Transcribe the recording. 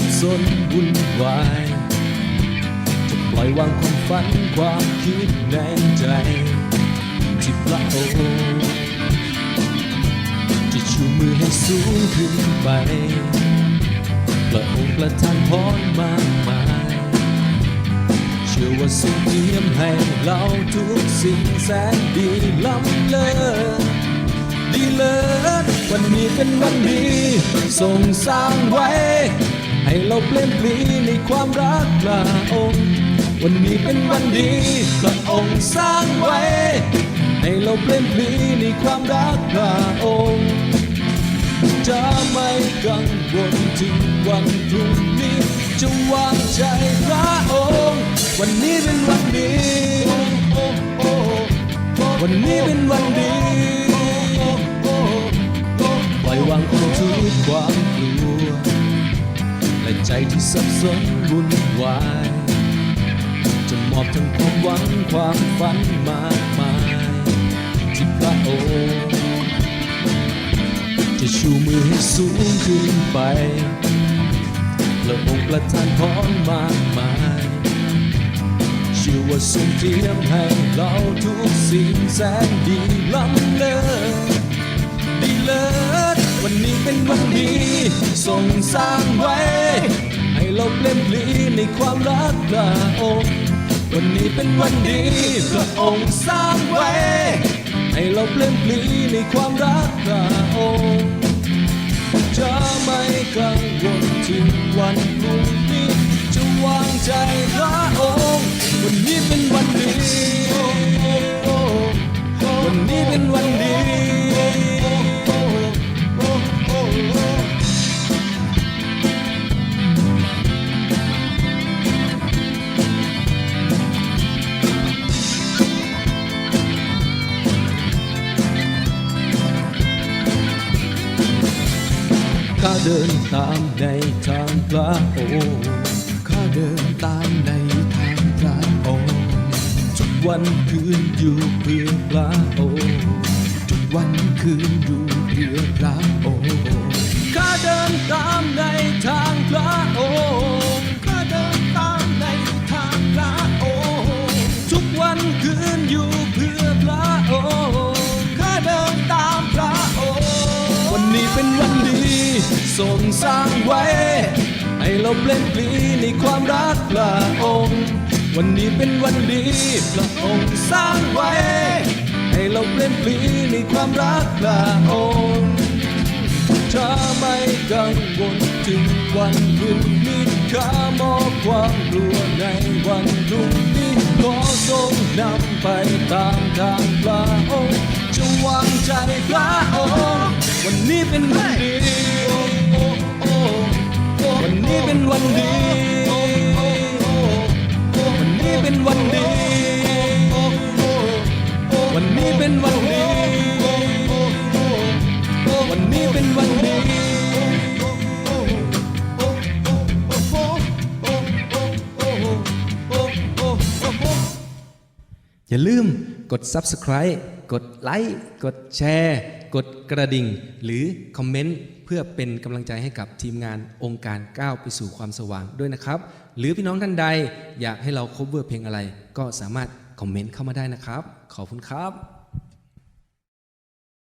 ับสนวุ่นวายจะปล่อยวางความฝันความคิดในใจที่พระองค์จะชูมือให้สูงขึ้นไปพระองค์ประทานพรมากมาย เชื่อว่าทรงเตรียมให้เราทุกสิ่งแสนดีล้ำเลิศดีเลิศวันนี้เป็นวันดีทรงสร้างไว้ ให้เราเปลี่ยนปลีในความรักพระองค์ วันนี้เป็นวันดีพระองค์สร้างไว้ ให้เราเปลี่ยนปลีในความรักพระองค์จะไม่กังวลถึงวันพรุ่งนี้จะวางใจพระองค์ วันนี้เป็นวันดี วันนี้เป็นวันดี สับสนวุ่นวายจะมอบทั้งความหวังความฝันมากมายที่พระองค์จะชูมือให้สูงขึ้นไปพระองค์ประทานพรมากมายเชื่อว่าทรงเตรียมให้เราทุกสิ่งแสนดีล้ำเลิศดีเลิศวันนี้เป็นวันดีทรงสร้างไว้ เราเปลี่ยนปลีในความรักพระองค์ วันนี้เป็นวันดีพระองค์สร้างไว้ ให้เราเปลี่ยนปลีในความรักพระองค์จะไม่กังวลถึงวันพรุ่งนี้จะวางใจพระองค์ วันนี้เป็นวันดี เดินตามในทางพระองค์ข้าเดินตามในทางพระองค์ทุกวันคืนอยู่เพื่อพระองค์ทุกวันคืนอยู่เพื่อพระองค์ข้าเดินตามในทางพระ นนี้เป็นวันดีทรงสร้างไว้ ให้เราเปล่นปลีในความรักพระองค์ วันนี้เป็นวันดีพระองค์สร้างไว้ ให้เราเปล่นปลีในความรักพระองค์ถ้าไม่กังวลถึงวันพรุ่งนี้ข้ามอบความกลัวในวันพรุ่งนี้ขอทรงนำไปตามทางพระองค์จะวางใจพระองค์ วันนี้เป็นวันดีวันนี้เป็นวันดีวันนี้เป็นวันดีวันนี้เป็นวันดีวันนี้เป็นวันดีอย่าลืมกด Subscribe กดไลค์ กดแชร์ กดกระดิ่ง หรือคอมเมนต์เพื่อเป็นกำลังใจให้กับทีมงานองค์การก้าวไปสู่ความสว่างด้วยนะครับ หรือพี่น้องท่านใดอยากให้เราคบเวอร์เพลงอะไร ก็สามารถคอมเมนต์เข้ามาได้นะครับ ขอบคุณครับ